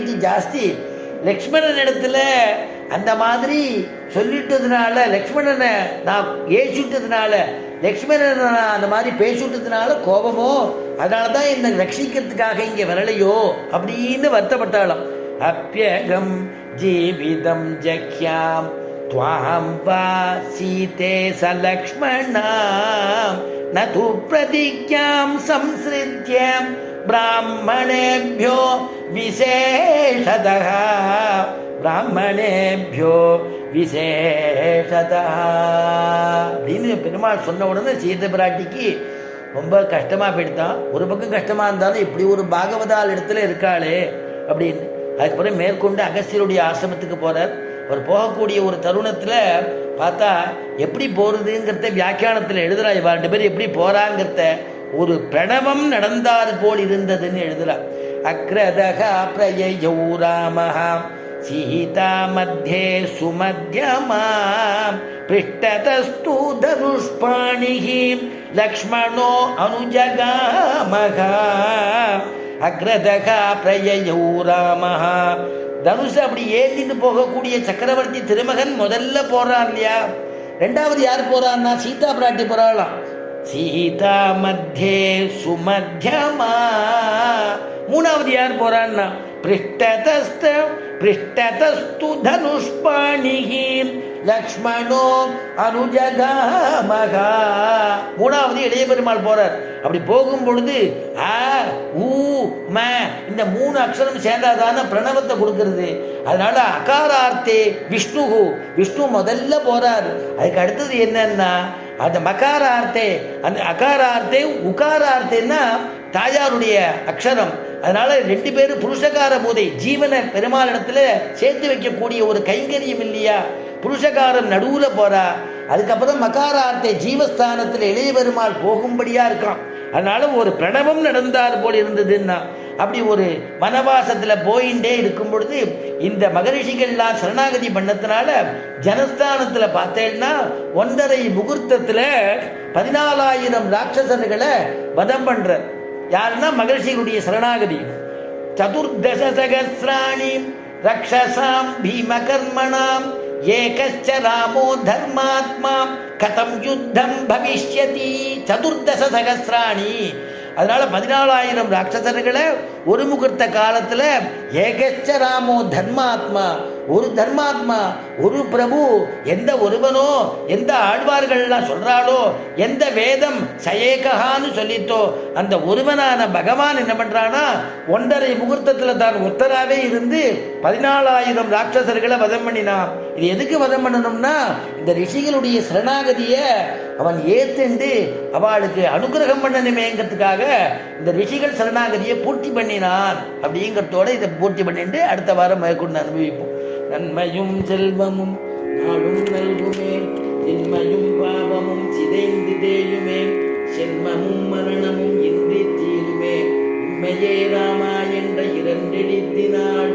இது ஜாஸ்தி. லக்ஷ்மணன் இடத்துல அந்த மாதிரி சொல்லிட்டதுனால லக்ஷ்மணனை நான் ஏசிட்டதுனால லக்ஷ்மணனை நான் அந்த மாதிரி பேசிட்டதுனால கோபமோ அதனால தான் என்னை ரட்சிக்கிறதுக்காக இங்கே வரலையோ அப்படின்னு வருத்தப்பட்டாலும் அப்பியகம் ஜீவிதம் ஜக்யாம் துவாம் வா சீதே ச லக்ஷ்மணாம் ந து பிரதிஜாம் சம்சிருத்யம் ब्राह्मणेभ्यो विशेषतः। பிராமணேபியோ விசேஷதா அப்படின்னு பெருமாள் சொன்ன உடனே சீத பிராட்டிக்கு ரொம்ப கஷ்டமாக போயிட்டான் ஒரு பக்கம் கஷ்டமாக இருந்தாலும் இப்படி ஒரு பாகவதால் இடத்துல இருக்காளே அப்படின்னு. அதுக்கப்புறம் மேற்கொண்டு அகஸ்தியருடைய ஆசிரமத்துக்கு போகிறார் அவர் போகக்கூடிய ஒரு தருணத்தில் பார்த்தா எப்படி போகிறதுங்கிறத வியாக்கியானத்தில் எழுதுகிறா இவா. ரெண்டு பேர் எப்படி போகிறாங்கிறத ஒரு பிரணவம் நடந்தார் போல் இருந்ததுன்னு எழுதுறார் அக்ரதகா பிரயோ ராமஹா சீதா மத்தியே சுமத்தியமாம் பிஷ்டதஸ்து தனுஷ்பாணிஹி லக்ஷ்மணோ அனுஜகாமகா அக்ரதகா பிரயோ ராமஹா தனுஷ் அப்படி ஏந்திட்டு போகக்கூடிய சக்கரவர்த்தி திருமகன் முதல்ல போறான் இல்லையா? ரெண்டாவது யார் போறான்னா? சீதா பிராட்டி போறாளாம். சீதா மத்தியே சுமத்தியமா மூணாவது யார் போறான்னா? பிருஷ்டதஸ்த பிருஷ்டதஸ்து தனுஷ்பாணிகி. லக்ஷ்மணோ அனுஜகாமகா மூணாவது இளைய பெருமாள் போறார். அப்படி போகும் பொழுது ஆ ஊ ம இந்த மூணு அக்ஷரம் சேர்ந்தாதான பிரணவத்தை கொடுக்கறது. அதனால அகாரார்த்தே விஷ்ணுகு விஷ்ணு முதல்ல போறார். அதுக்கு அடுத்தது என்னன்னா அந்த மகாரார்த்தே அந்த அகாரார்த்தே உகாரார்த்தேன்னா தாயாருடைய அக்ஷரம். அதனால ரெண்டு பேரும் புருஷகார போதை ஜீவனை பெருமாளிடத்துல சேர்த்து வைக்கக்கூடிய ஒரு கைங்கரியம் இல்லையா? புருஷகாரம் நடுவுல போறா அதுக்கப்புறம் மகாரார்த்தை ஜீவஸ்தானத்தில் இளைய பெருமாள் போகும்படியா இருக்கான். அதனால ஒரு பிரணவம் நடந்தார் போல் இருந்ததுன்னா அப்படி ஒரு வனவாசத்தில் போயிண்டே இருக்கும் பொழுது இந்த மகரிஷிகள்லாம் சரணாகதி பண்ணத்தினால ஜனஸ்தானத்தில் பார்த்தேன்னா ஒன்றரை முகூர்த்தத்தில் பதினாலாயிரம் ராட்சசர்களை வதம் பண்ணுற யாருன்னா மகரிஷிகளுடைய சரணாகதி. சதுர்தச சகசிராணி ரக்ஷசாம் பீமகர்மணாம் ஏகச்ச ராமோ தர்மாத்மா கதம் யுத்தம் பவிஷ்யதி சதுர்தச சகசிராணி. அதனால பதினாலாயிரம் ராட்சசர்களை ஒரு முகூர்த்த காலத்தில் ஏகச்ச ராமோ தர்மாத்மா ஒரு தர்மாத்மா ஒரு பிரபு எந்த ஒருவனோ எந்த ஆழ்வார்கள்லாம் சொல்கிறாளோ எந்த வேதம் சயேகஹான்னு சொல்லித்தோ அந்த ஒருவனான பகவான் என்ன பண்ணுறான்னா ஒன்றரை முகூர்த்தத்தில் தான் ஒத்தராவே இருந்து பதினாலாயிரம் ராட்சசர்களை வதம் பண்ணினான். இது எதுக்கு வதம் பண்ணணும்னா இந்த ரிஷிகளுடைய சரணாகதியை அவன் ஏத்துண்டு அவளுக்கு அனுகிரகம் பண்ணணுமேங்கிறதுக்காக இந்த ரிஷிகள் சரணாகதியை பூர்த்தி பண்ணினான் அப்படிங்கிறதோட இதை பூர்த்தி பண்ணிட்டு அடுத்த வாரம் மேற்கொண்டு அனுபவிப்போம். நன்மையும் செல்வமும் நாடும் நல்குமே தின்மையும் பாவமும் சிதைந்து தேயுமே சென்மமும் மரணமும் இன்றி தீருமே. உண்மையே ராமா என்ற இரண்டெழுத்தினாள்.